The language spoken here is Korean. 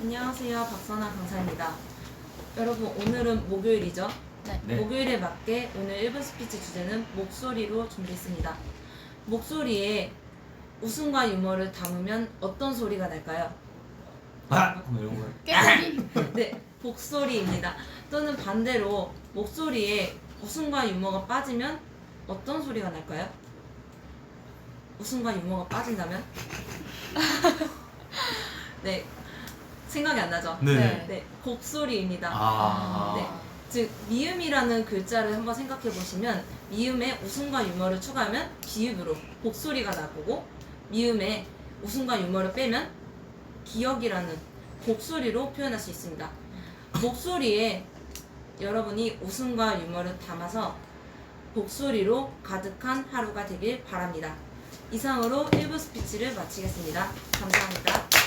안녕하세요. 박선아 강사입니다. 여러분, 오늘은 목요일이죠? 네. 네. 목요일에 맞게 오늘 1분 스피치 주제는 목소리로 준비했습니다. 목소리에 웃음과 유머를 담으면 어떤 소리가 날까요? 아! 뭐 이런 거. 깨소리. 네, 복소리입니다. 또는 반대로 목소리에 웃음과 유머가 빠지면 어떤 소리가 날까요? 웃음과 유머가 빠진다면? 네, 생각이 안 나죠? 네. 네, 곡소리입니다. 아. 네. 즉 미음이라는 글자를 한번 생각해 보시면 미음에 웃음과 유머를 추가하면 비읍으로 곡소리가 나고 미음에 웃음과 유머를 빼면 기억이라는 곡소리로 표현할 수 있습니다. 목소리에 여러분이 웃음과 유머를 담아서 곡소리로 가득한 하루가 되길 바랍니다. 이상으로 1부 스피치를 마치겠습니다. 감사합니다.